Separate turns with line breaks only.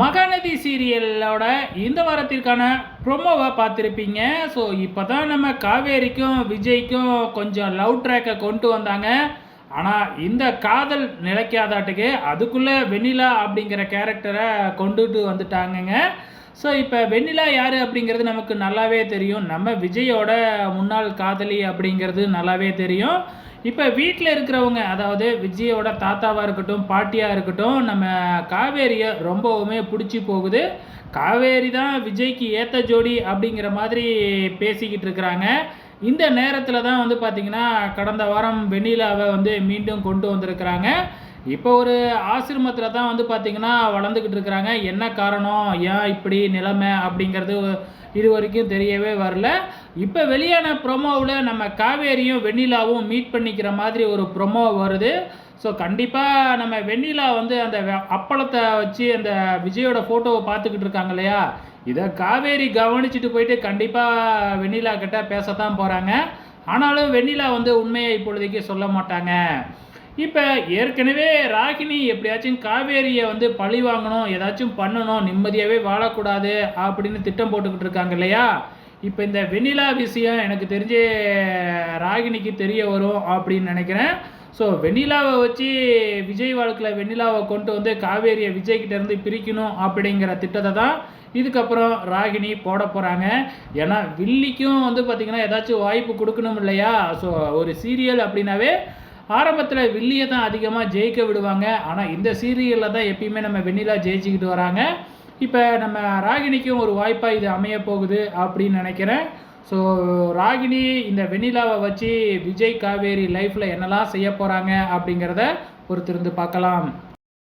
மகாநதி சீரியலோட இந்த வாரத்திற்கான ப்ரொமோவை பார்த்துருப்பீங்க. ஸோ இப்போ தான் நம்ம காவேரிக்கும் விஜய்க்கும் கொஞ்சம் லவ் ட்ராக்கை கொண்டு வந்தாங்க. ஆனால் இந்த காதல் நிலைக்காதாட்டுக்கு அதுக்குள்ளே வெண்ணிலா அப்படிங்கிற கேரக்டரை கொண்டுட்டு வந்துட்டாங்கங்க. ஸோ இப்போ வெண்ணிலா யார் அப்படிங்கிறது நமக்கு நல்லாவே தெரியும். நம்ம விஜயோட முன்னாள் காதலி அப்படிங்கிறது நல்லாவே தெரியும். இப்போ வீட்டில் இருக்கிறவங்க அதாவது விஜயோட தாத்தாவாக இருக்கட்டும் பாட்டியாக இருக்கட்டும் நம்ம காவேரியை ரொம்பவுமே பிடிச்சி போகுது. காவேரி தான் விஜய்க்கு ஏற்ற ஜோடி அப்படிங்கிற மாதிரி பேசிக்கிட்டு இருக்கிறாங்க. இந்த நேரத்தில் தான் வந்து பார்த்திங்கன்னா கடந்த வாரம் வெண்ணிலாவை வந்து மீண்டும் கொண்டு வந்திருக்கிறாங்க. இப்போ ஒரு ஆசிரமத்தில் தான் வந்து பார்த்திங்கன்னா வளர்ந்துக்கிட்டு இருக்கிறாங்க. என்ன காரணம்? ஏன் இப்படி நிலைமை அப்படிங்கிறது இது வரைக்கும் தெரியவே வரல. இப்போ வெளியான ப்ரொமோவில் நம்ம காவேரியும் வெண்ணிலாவும் மீட் பண்ணிக்கிற மாதிரி ஒரு ப்ரொமோ வருது. ஸோ கண்டிப்பாக நம்ம வெண்ணிலா வந்து அந்த அப்பளத்தை வச்சு அந்த விஜயோட ஃபோட்டோவை பார்த்துக்கிட்டு இருக்காங்க இல்லையா? இதை காவேரி கவனிச்சுட்டு போயிட்டு கண்டிப்பாக வெண்ணிலா கிட்ட பேசத்தான் போகிறாங்க ஆனாலும் வெண்ணிலா வந்து உண்மையை இப்பொழுதைக்கு சொல்ல மாட்டாங்க. இப்போ ஏற்கனவே ராகினி எப்படியாச்சும் காவேரியை வந்து பழி வாங்கணும் ஏதாச்சும் பண்ணணும் நிம்மதியாகவே வாழக்கூடாது அப்படின்னு திட்டம் போட்டுக்கிட்டு இருக்காங்க இல்லையா? இப்போ இந்த வெண்ணிலா விஷயம் எனக்கு தெரிஞ்சு ராகினிக்கு தெரிய வரும் அப்படின்னு நினைக்கிறேன். ஸோ வெண்ணிலாவை வச்சு விஜய் வாழ்க்கையில் வெண்ணிலாவை கொண்டு வந்து காவேரியை விஜய்கிட்டேருந்து பிரிக்கணும் அப்படிங்கிற திட்டத்தை தான் இதுக்கப்புறம் ராகினி போட போகிறாங்க ஏன்னா வில்லிக்கும் வந்து பார்த்திங்கன்னா ஏதாச்சும் வாய்ப்பு கொடுக்கணும் இல்லையா? ஸோ ஒரு சீரியல் அப்படின்னாவே ஆரம்பத்தில் வில்லியை தான் அதிகமாக ஜெயிக்க விடுவாங்க. ஆனால் இந்த சீரியலில் தான் எப்பயுமே நம்ம வெண்ணிலா ஜெயிச்சுக்கிட்டு வராங்க. இப்போ நம்ம ராகினிக்கும் ஒரு வாய்ப்பாக இது அமைய போகுது அப்படின்னு நினைக்கிறேன். ஸோ ராகினி இந்த வெண்ணிலாவை வச்சு விஜய் காவேரி லைஃப்பில் என்னெல்லாம் செய்ய போகிறாங்க அப்படிங்கிறத பொறுத்திருந்து பார்க்கலாம்.